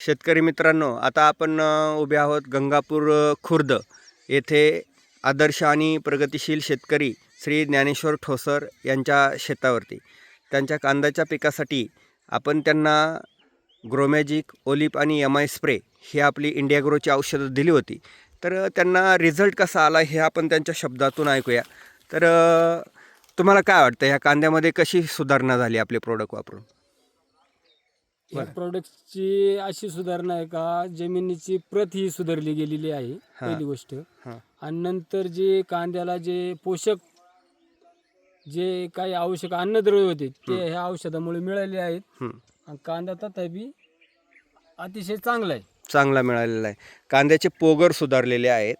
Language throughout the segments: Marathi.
शेतकरी मित्रांनो आता आपण उभे आहोत गंगापूर खुर्द येथे आदर्श आणि प्रगतिशील शेतकरी श्री ज्ञानेश्वर ठोसर यांच्या शेतावरती. त्यांच्या कांद्याच्या पिकासाठी आपण त्यांना ग्रोमॅजिक ओलिप आणि एम आय स्प्रे ही आपली इंडिया ग्रोची औषधं दिली होती. तर त्यांना रिझल्ट कसा आला हे आपण त्यांच्या शब्दातून ऐकूया. तर तुम्हाला काय वाटतं? ह्या कांद्यामध्ये कशी सुधारणा झाली आपले प्रोडक्ट वापरून? या प्रॉडक्टची अशी सुधारणा आहे का? जमिनीची प्रत ही सुधारली गेलेली आहे पहिली गोष्ट. हां. आणि नंतर जे कांद्याला जे पोषक जे काही आवश्यक अन्नद्रव्य होते ते ह्या औषधामुळे मिळाले आहेत. हं. आणि कांदा तथापि अतिशय चांगला आहे. चांगला मिळालेला आहे. कांद्याचे पोगर सुधारलेले आहेत.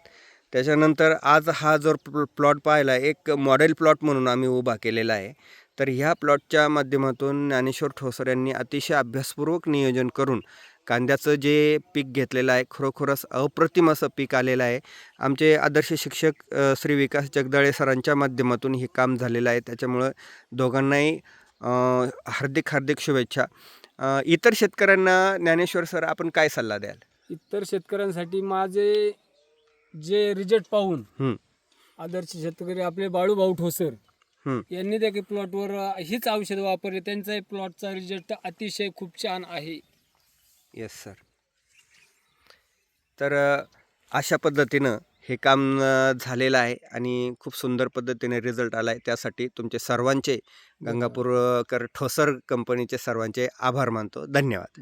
त्याच्यानंतर आज हा जर प्ल प्लॉट पाहिला एक मॉडेल प्लॉट म्हणून आम्ही उभा केलेला आहे. तर ह्या प्लॉटच्या माध्यमातून ज्ञानेश्वर ठोसर यांनी अतिशय अभ्यासपूर्वक नियोजन करून कांद्याचं जे पीक घेतलेलं आहे खरोखरच अप्रतिम असं पीक आलेलं आहे. आमचे आदर्श शिक्षक श्री विकास जगदाळे सरांच्या माध्यमातून हे काम झालेलं आहे. त्याच्यामुळं दोघांनाही हार्दिक हार्दिक शुभेच्छा. इतर शेतकऱ्यांना ज्ञानेश्वर सर आपण काय सल्ला द्याल? इतर शेतकऱ्यांसाठी माझे जे रिजल्ट पाहून आदर्श शेतकरी आपले बाळूभाऊ ठोसर. यांनी देखील प्लॉटवर हीच औषध वापरले. त्यांचाही प्लॉटचा रिझल्ट अतिशय खूप छान आहे. येस सर तर अशा पद्धतीनं हे काम झालेलं आहे आणि खूप सुंदर पद्धतीने रिझल्ट आला आहे त्यासाठी तुमचे सर्वांचे गंगापूरकर ठोसर कंपनीचे सर्वांचे आभार मानतो. धन्यवाद.